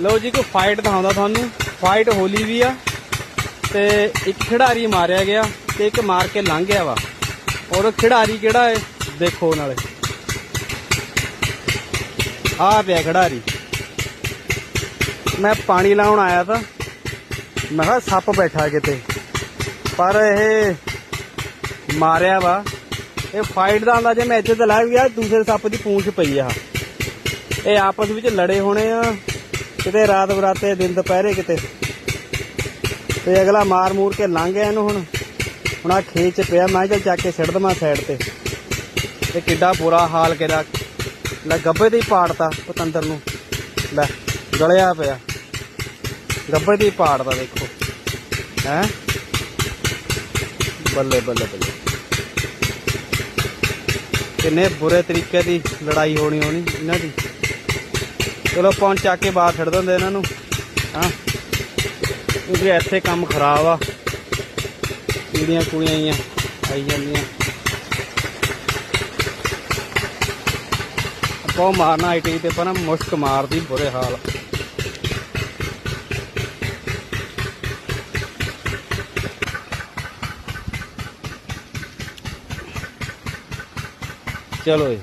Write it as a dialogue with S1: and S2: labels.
S1: ਲਓ ਜੀ ਕੋਈ ਫਾਈਟ ਦਿਖਾਉਂਦਾ ਤੁਹਾਨੂੰ। ਫਾਈਟ ਹੋਲੀ ਵੀ ਆ ਤੇ ਇੱਕ ਖਿਡਾਰੀ ਮਾਰਿਆ ਗਿਆ ਤੇ ਇੱਕ ਮਾਰ ਕੇ ਲੰਘ ਗਿਆ ਵਾ। ਔਰ ਖਿਡਾਰੀ ਕਿਹੜਾ ਹੈ ਦੇਖੋ ਨਾਲੇ। ਆ ਪਿਆ ਖਿਡਾਰੀ। ਮੈਂ ਪਾਣੀ ਲਾਉਣ ਆਇਆ ਤਾਂ। ਮੈਂ ਕਿਹਾ ਸੱਪ ਬੈਠਾ ਕਿਤੇ। ਪਰ ਇਹ ਮਾਰਿਆ ਵਾ। ਇਹ ਫਾਈਟ ਦਾ ਅੰਦਾਜ਼ਾ ਮੈਂ ਇੱਥੇ ਤਾਂ ਲਾਇਆ ਵੀ ਆ ਦੂਸਰੇ ਸੱਪ ਦੀ ਪੂੰਛ ਪਈ ਆ। ਇਹ ਆਪਸ ਵਿੱਚ ਲੜੇ ਹੋਣੇ ਆ। ਕਿਤੇ ਰਾਤ ਬਰਾਤੇ ਦਿਨ ਦੁਪਹਿਰੇ ਕਿਤੇ। ਤੇ ਅਗਲਾ ਮਾਰ ਮੂਰ ਕੇ ਲੰਘ ਗਿਆ ਇਹਨੂੰ ਹੁਣ। ਹੁਣ ਆ ਖੇਚ ਪਿਆ, ਮੈਂ ਕਿਹਾ ਚੱਕ ਕੇ ਸਿੱਟ ਦਵਾਂ ਸਾਈਡ ਤੇ। ਤੇ ਕਿੱਡਾ ਬੁਰਾ ਹਾਲ ਕਿਹਦਾ। ਲੈ ਗੱਬੇ ਤੇ ਹੀ ਪਾੜਤਾ ਪਤੰਦਰ ਨੂੰ। ਲੈ, ਗਲਿਆ ਪਿਆ। ਗੱਬੇ ਤੇ ਹੀ ਪਾੜਦਾ ਦੇਖੋ। ਹੈ? ਬੱਲੇ ਬੱਲੇ ਬੱਲੇ। ਕਿੰਨੇ ਬੁਰੇ ਤਰੀਕੇ ਦੀ ਲੜਾਈ ਹੋਣੀ ਹੋਣੀ ਇਹਨਾਂ ਦੀ। ਚਲੋ ਪਹੁੰਚ ਚੱਕ ਕੇ ਬਾਹਰ ਛੱਡ ਦਿੰਦੇ ਇਹਨਾਂ ਨੂੰ। ਹਾਂ। ਕਿਉਂਕਿ ਇੱਥੇ ਕੰਮ ਖਰਾਬ ਆ। ਕੀੜੀਆਂ ਕੁੜੀਆਂ ਆਈਆਂ, ਆਈ ਜਾਂਦੀਆਂ। ਆਪਾਂ ਮਾਰਨਾ ਆਈਟੀ ਤੇ ਪਰ ਮੁਸ਼ਕ ਮਾਰਦੀ ਬੁਰੇ ਹਾਲ। ਚਲੋ ਜੀ।